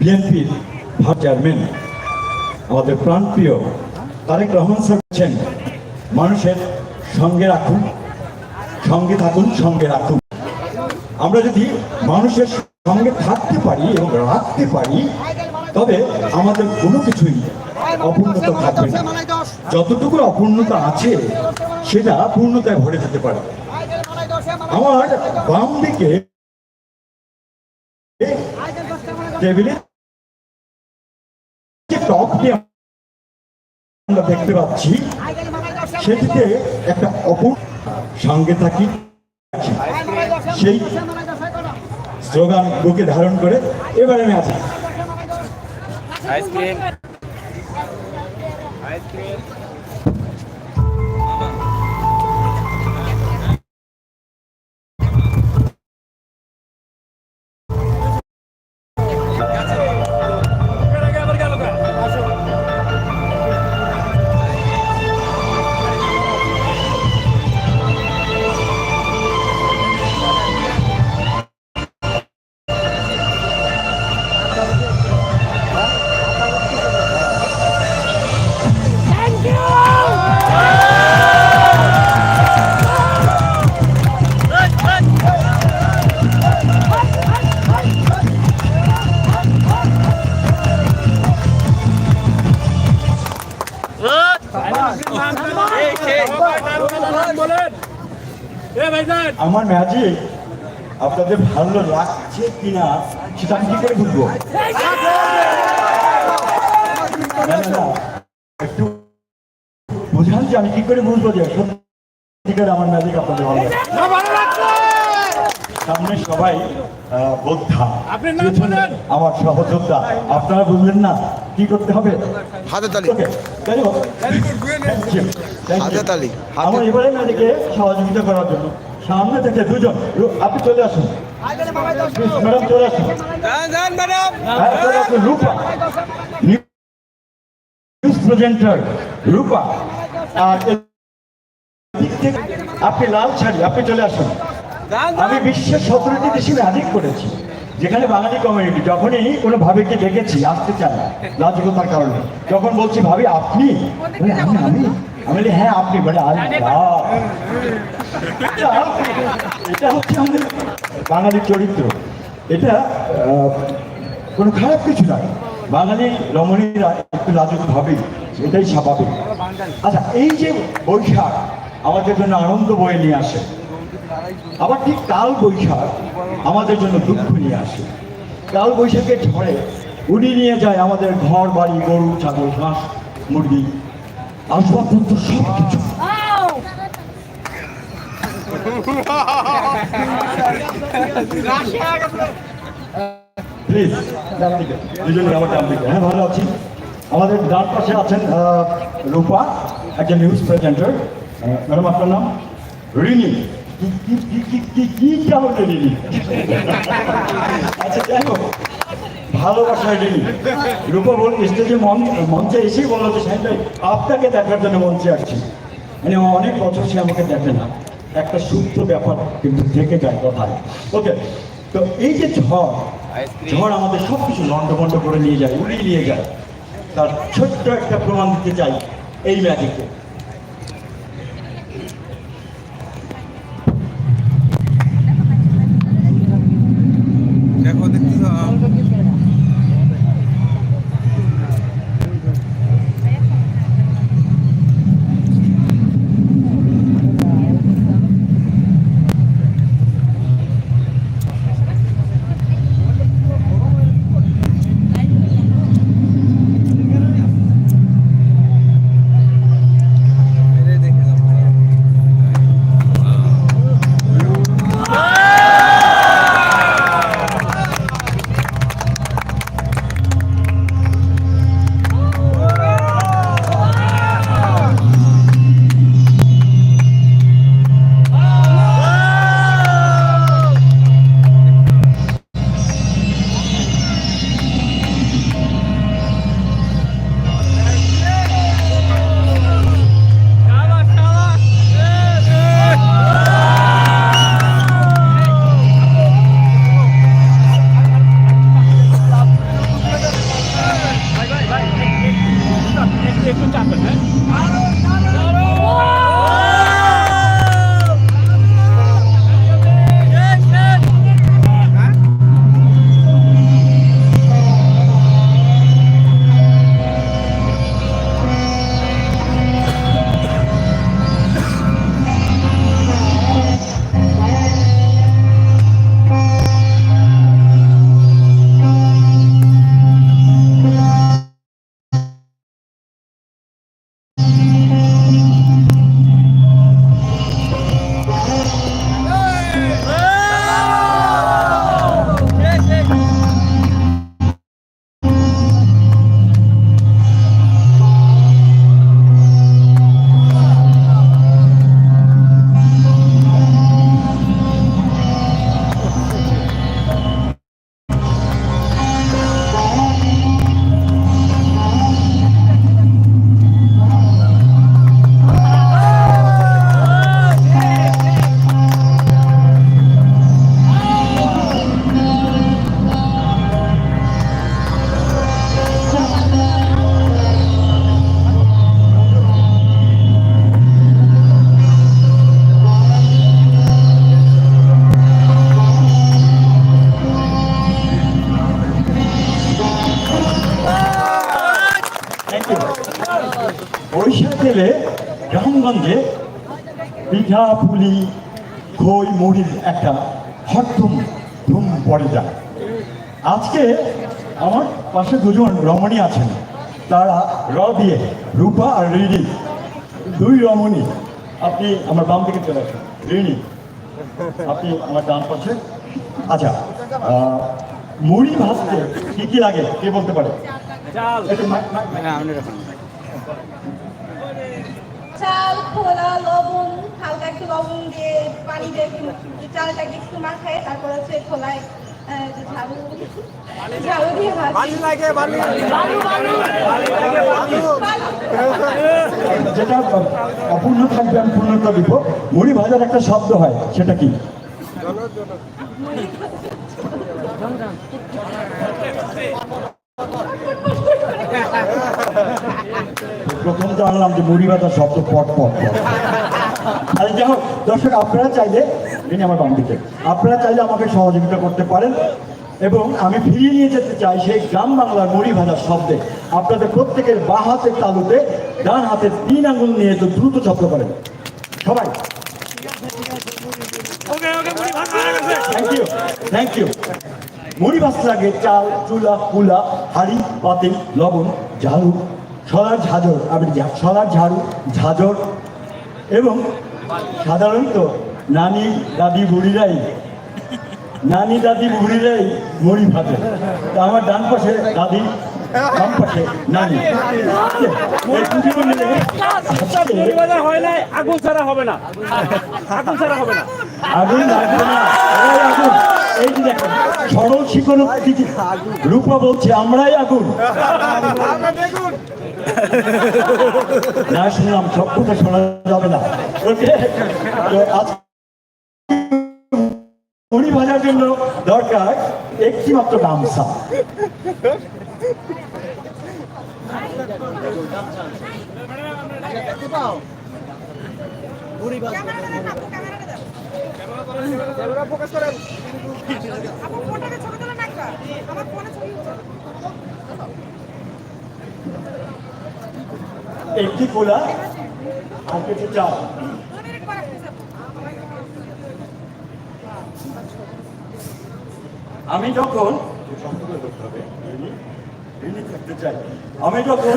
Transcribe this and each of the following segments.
বিএনপির ভার চেয়ারম্যান, আমাদের প্রাণপ্রিয় তারেক রহমান স্যার মানুষের সঙ্গে রাখুন, সঙ্গে থাকুন, সঙ্গে রাখুন। আমরা যদি মানুষের সঙ্গে থাকতে পারি এবং রাখতে পারি, তবে আমাদের কোনো কিছুই অপূর্ণতা থাকবে না। যতটুকু অপূর্ণতা আছে, সেটা পূর্ণতায় ভরে যেতে পারে। আমার বাম দিকে টেবিলে আমরা দেখতে পাচ্ছি, সেটিতে একটা অপূর্ণ সঙ্গে থাকি সেই স্লোগান বুকে ধারণ করে এবার আমি আছি। আইসক্রিম আইসক্রিম আমার ম্যাজিক আপনাদের ভালো লাগছে কিনা সেটা আমি কি করে বুঝব? না, না, না, একটু বুঝান যে আমি কি করে বুঝব যে সত্যিকার আমার ম্যাজিক আপনাদের ভালো সামনে সবাই আহ, বোদ্ধা। আমার সহযোদ্ধা। আপনারা বুঝলেন না কি করতে হবে? তালি. হাতে তালি, আমার এবারে ম্যাজিকে সহযোগিতা করার জন্য। সামনে থেকে দুজন। আপনি চলে আসুন। ম্যাডাম চলে আসুন। হ্যাঁ, চলে আসুন রূপা। নিউজ প্রেজেন্টার রূপা। আর আপনি লাল শাড়ি আপনি চলে আসুন। আমি বিশ্বের সতেরোটি দেশে ম্যাজিক করেছি। যেখানে বাঙালি কমিউনিটি যখনই কোনো ভাবিকে দেখেছি আসতে চায় না লাজকতার কারণে। যখন বলছি ভাবি আপনি? বলে, আমি আমি। আমি বলি হ্যাঁ আপনি বলে। এটা হচ্ছে আমাদের বাঙালি চরিত্র। এটা কোনো খারাপ কিছু নয় বাঙালি রমণীরা একটু লাজুক ভাবে এটাই স্বাভাবিক। আচ্ছা এই যে বৈশাখ আমাদের জন্য আনন্দ বয়ে নিয়ে আসে আবার ঠিক কাল বৈশাখ আমাদের জন্য দুঃখ নিয়ে আসে। কাল বৈশাখের ঝড়ে উড়িয়ে নিয়ে যায় আমাদের ঘর বাড়ি গরু ছাগল হাঁস মুরগি। আসবাবপত্র সব কিছু প্লিজ দুজনে হ্যাঁ ভালো আছি আমাদের ডান পাশে আছেন রূপা একজন নিউজ প্রেজেন্টার ম্যাডাম আপনার নাম রিনি কি কি কারণে রিনি আচ্ছা যাই ভালোবাসায় রিনি রূপা বল, স্টেজে মন, মঞ্চে এসেই বলল যে, সাহেব ভাই, আপনাকে দেখার জন্য মঞ্চে আসছি। মানে অনেক বছর সে আমাকে দেখে না। একটা সূত্র ব্যাপার কিন্তু থেকে যায় কথায়। ওকে, তো এই যে ঝড় ঝড় আমাদের সব কিছু লন্ডভন্ড করে নিয়ে যায়, উড়িয়ে নিয়ে যায়। তার ছোট্ট একটা প্রমাণ দিতে চাই এই ম্যাজিকে একটু চাপেন হ্যাঁ বৈশাখ তেলে গ্রামগঞ্জে পিঠা পুলি খই মুড়ির একটা হরধুম ধুম পড়ে যায়। আজকে আমার পাশে দুজন রমণী আছেন। তারা র দিয়ে রূপা আর রিনি দুই রমণী। আপনি আমার বাম দিকে চলে আসুন। রিনি আপনি আমার ডান পাশে। আচ্ছা মুড়ি ভাজতে কি কি লাগে? কে বলতে পারে? চাল খোলা লবণ হালকা একটু লবণ দিয়ে পানি দিয়ে একটু চালটাকে একটু মাখায় তারপর হচ্ছে খোলায় যেটা অপূর্ণ থাকবে আমি পূর্ণতা দিব। মুড়ি ভাজার একটা শব্দ হয় সেটা কি? প্রথম জানলাম যে মুড়ি ভাজার শব্দ পট পট আরে যাই হোক দর্শক আপনারা চাইলে যিনি আমার বাম দিকে আপনারা চাইলে আমাকে সহযোগিতা করতে পারেন এবং আমি ফিরিয়ে নিয়ে যেতে চাই সেই গ্রাম বাংলার মুড়ি ভাজার শব্দে। আপনাদের প্রত্যেকের বা হাতের তালুতে ডান হাতের তিন আঙুল নিয়ে তো দ্রুত শব্দ করেন। সবাই। থ্যাংক ইউ থ্যাংক ইউ মুড়ি ভাজতে লাগে চাল চুলা কুলা হাড়ি পাতিল লবণ ঝাড়ু সলার ঝাঁঝর আপনি সলার ঝাড়ু ঝাঁঝর এবং সাধারণত নানি দাদি বুড়িরাই নানি দাদি বুড়িরাই মুড়ি ভাজে। তা আমার ডান পাশে দাদি বাম পাশে নানি। হয় আগুন ছাড়া হবে না। আগুন ছাড়া হবে না। আগুন লাগবে না। এই আগুন এই যে দেখেন সরল শিকল রূপা বলছে আমরাই আগুন। না শুনলাম সব কথা শোনা যাবে না। ওকে আজ ভাজার জন্য দরকার একটি মাত্র গামছা একটি কোলা আর কিছু চাল আমি যখন চাই আমি যখন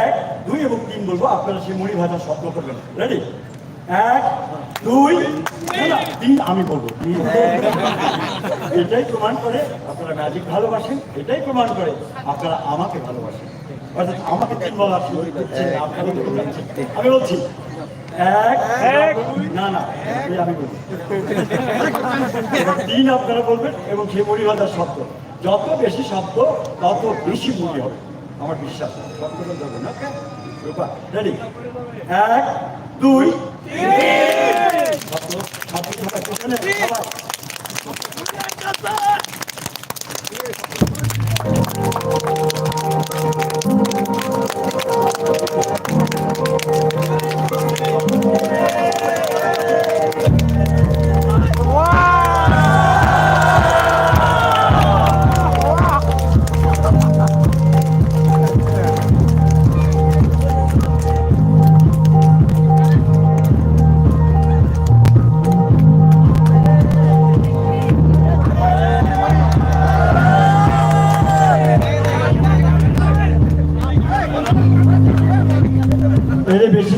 এক দুই এবং তিন বলব আপনারা সেই মুড়ি ভাজা শব্দ করবেন রেডি এক দুই তিন আমি বলব এটাই প্রমাণ করে আপনারা ম্যাজিক ভালোবাসেন এটাই প্রমাণ করে আপনারা আমাকে ভালোবাসেন অর্থাৎ আমাকে তিন বলা শুরু আপনারা বলে আমি বলছি এক এক না না আমি বলছি। তিন আপনারা বলবেন এবং সেই মুড়ি ভাজার শব্দ। যত বেশি শব্দ তত বেশি মুড়ি হবে। আমার বিশ্বাস শব্দটা যাবে না। রেডি এক দুই শব্দ শব্দ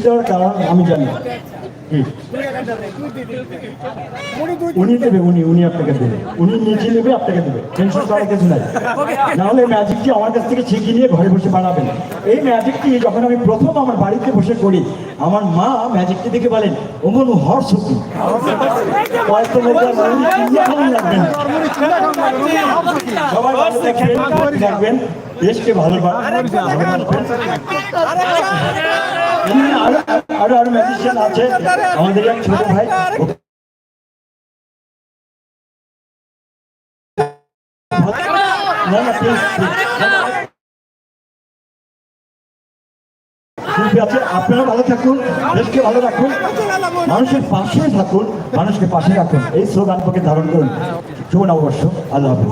দেওয়ার কারণ আমি জানি? উনি দেবে উনি উনি আপনাকে দেবে উনি নিজে নেবে আপনাকে দেবে টেনশন করার কিছু নাই নাহলে ম্যাজিকটি আমার কাছ থেকে শিখিয়ে নিয়ে ঘরে বসে বানাবেন এই ম্যাজিকটি যখন আমি প্রথম আমার বাড়িতে বসে করি আমার মা ম্যাজিকটি দেখে বলেন ওমন হর ভালো লাগবে সবাই ভালো থাকবেন দেশকে এমনি আরও আরও ম্যাজিশিয়ান আছে। আমাদের এক ছোট ভাই। আপনারা ভালো থাকুন, দেশকে ভালো রাখুন, মানুষের পাশে থাকুন, মানুষকে পাশে রাখুন। এই স্লোগান পক্ষে ধারণ করুন। শুভ নববর্ষ আল্লাহ হাফিজ।